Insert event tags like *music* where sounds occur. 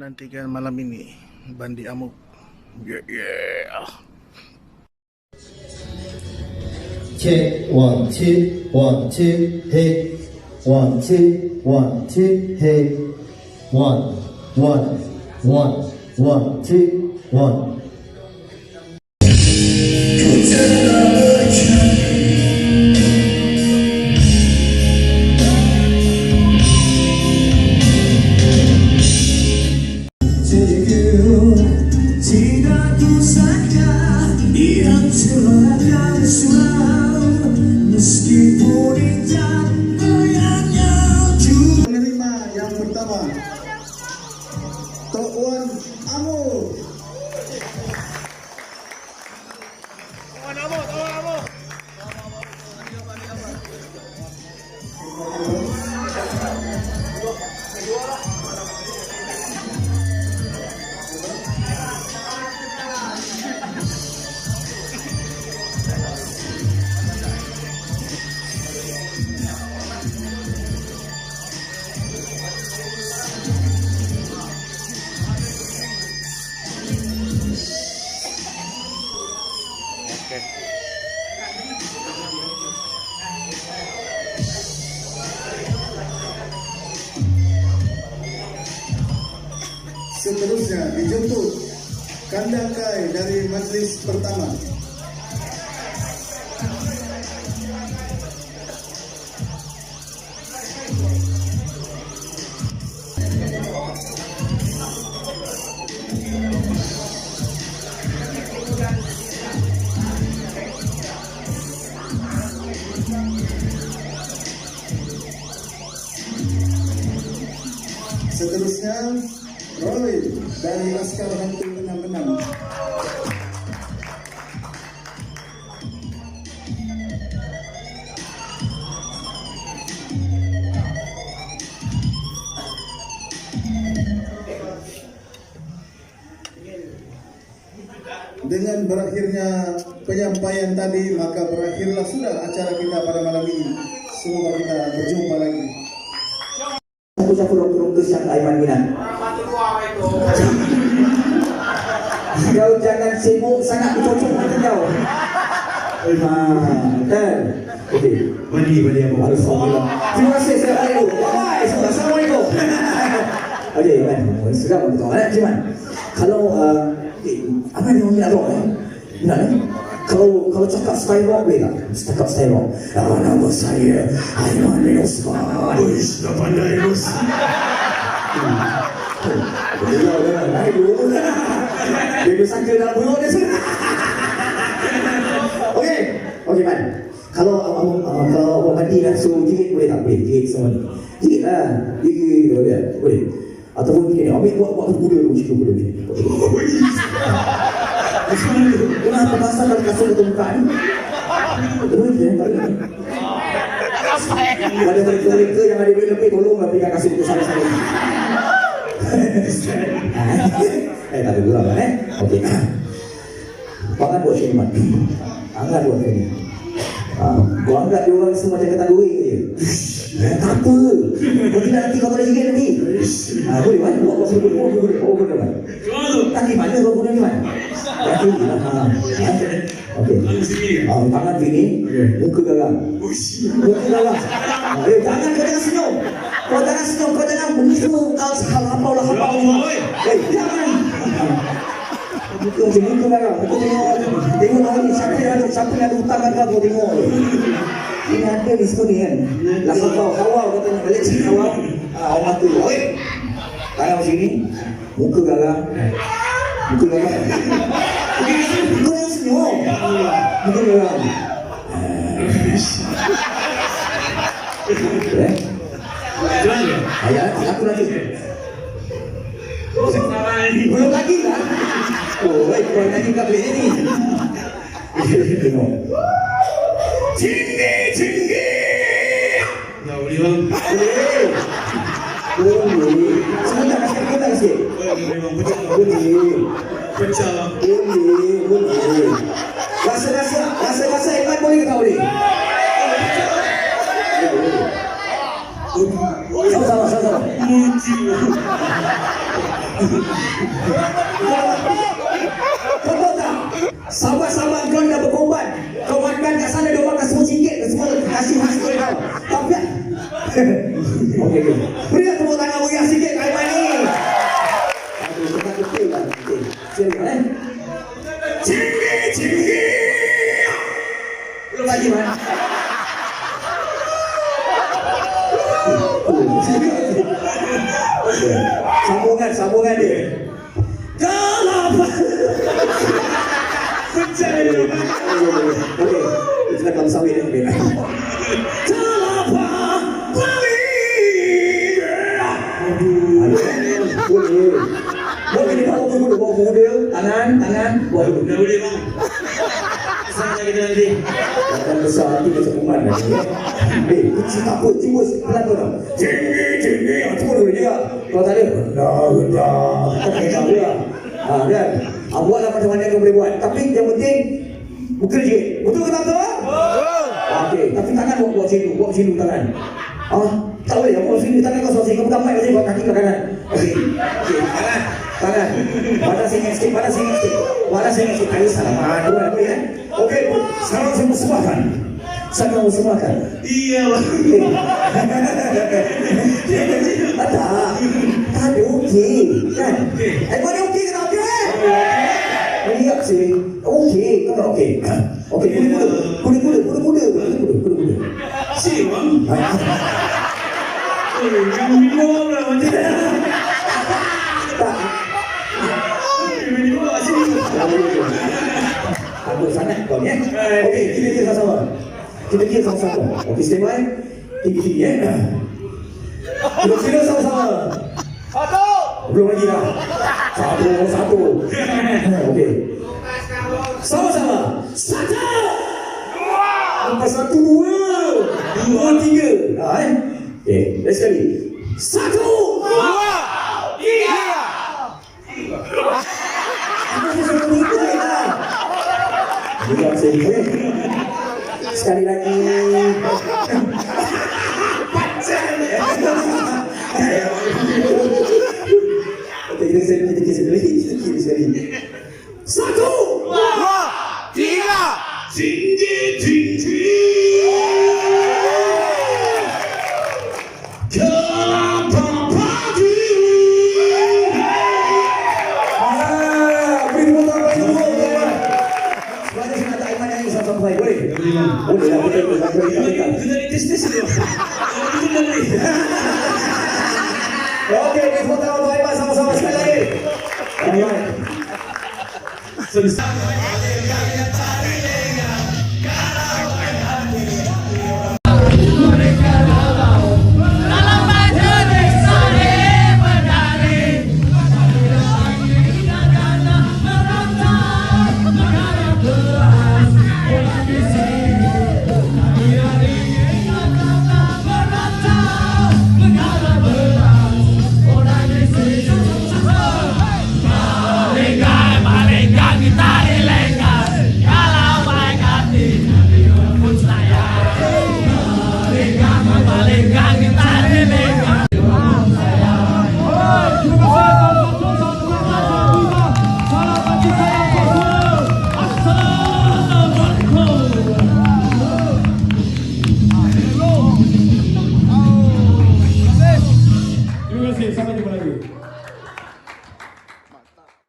nantikan malam ini Bandi Amuk. Yeah, yeah. check one two one two hey one two one two hey one one one one two one Tok Wan Amur Seterusnya Kandakai dari majlis pertama. Seterusnya Roy dari Laskar Hantu Dengan berakhirnya penyampaian tadi maka berakhirlah sudah acara kita pada malam ini. Semoga kita berjumpa lagi. Aku turun ke siang Aiman Minan Kau jangan sibuk sangat bercocok nanti kau. Kan Okey. Mandi mandi apa? Alhamdulillah Terima kasih Bye Assalamualaikum. *laughs* Okey Iman. Sedap betul eh? Iman. Kalau uh, eh, Apa yang nak eh? Nak eh? Kalau kalau cakap style rock boleh tak? Cakap style rock. Ah, nama saya Aiman bin Osman. Uish, dah pandai bos. Dia dah naik dulu. Bersangka dalam mulut dia sendiri. *laughs* Okey. Okey, Man. Kalau abang uh, kalau abang mandi nak suruh jigit boleh tak? Boleh, jigit semua ni. Jigit lah. Jigit boleh. Boleh. Ataupun ni, ambil buat buat kuda cikgu kuda macam ni. *laughs* Kenapa pasal kalau kasut itu muka ni? Tak ada. Mereka-mereka yang ada duit lebih, tolonglah berikan kasut itu sana-sana. Eh, tak ada gula kan eh? Okey. Pangan buat syariman. Angan buat sini. Ah, kau anggap dia orang semua macam kata duit je. Eh, tak apa. Kau tidak nanti kau boleh sikit nanti. Ah, boleh kan? Buat buat sebelum boleh. Boleh, oh, boleh kan? Kaki mana kau guna ni man? Kaki ni lah. Ha. Okey. Ah, tangan sini. Muka garang. Muka garang. Eh, jangan kau jangan senyum. Kau jangan senyum. Kau jangan menipu. Kau hapau lah hapau. Eh, jangan. Macam muka garang. Kau tengok. Ni. Siapa yang ada, siapa yang ada hutang dengan kau tengok. Ini ada di situ ni kan. Lah hapau. Hawau katanya. Balik sini hawau. Ah, orang tu. Oi. Tangan macam ni. Muka garang. Muka garang. Kau yang senyum. Muka garang. Eh? Ayah, aku nanti. Belum lagi kan? Oh, baik. Kau lagi kat bilik ni. Tengok. Tinggi, tinggi. Eh. Boleh. Sebentar kasih, sebentar kasih. Boleh. Boleh, boleh. Rasa-rasa, Kau tahu tak? Sahabat-sahabat kau dah berkorban. Kau makan kat sana, dia makan semua sikit. Semua kasih hasil kau. Tapi... Okey, okey. Berikan tepuk tangan meriah sikit kat Aiman ni. Aduh, kita kecil lah. Okey. Sini, eh. Tinggi, tinggi. Belum lagi, Man. Sambungan, sambungan dia. Kalau Pecah dia. Okey, nak kalau sawit dia. Besar hati macam kuman lagi. Eh, kecil tak apa, cuma pelan tu tau. Tinggi, tinggi. Ah, Cuma dulu juga. Kalau tak ada, rendah, rendah. Tak kena pula. Ha, kan? Ah, buatlah macam mana kau boleh buat. Tapi yang penting, bekerja. Betul ke tak betul? Betul. Okey, tapi tangan buat buat sini, buat sini tangan. Ah, tak boleh, buat sini tangan kau sini. Kau pegang mic kau buat kaki kau kanan. Okey. Okey, tangan. Tangan. Badan sini sikit, badan sini sikit. Badan sini sikit. Ayo salam. Ah, dua, dua ya. Okey, sekarang saya persembahkan. Saya mau persembahkan. Iya bang. *laughs* Tak tak. Tak ada okey. Kan? Eh, kau ada okey ke tak okey? Ini tak sih. Okey, kau tak okey. Okey, kuda kuda. Kuda kuda, kuda kuda. Kuda kuda, kuda kuda. Si bang. Eh, kamu minum lah macam. Tak. Minum lah sini. Aku sangat kau ni. Eh. Okey, kita kira sama-sama. Kita kira sama-sama. Okey, stand by. Tinggi-tinggi ya. Kita kira sama-sama. Satu. Belum lagi dah. Satu, satu. Okey. Sama-sama. Satu. Dua. Satu, dua. Dua, tiga. Ha, eh? Okey, let's sekali. Satu. Diam sini. Sekali lagi. Okey, kita sekali, kita kira sekali, kita kira sekali. Satu. tinggi tinggi. Boleh. Kita ni tes tes dulu. Kita dah boleh. Okey, beri tepuk tangan untuk Aiman sama-sama sekali lagi. Aiman. Malingkan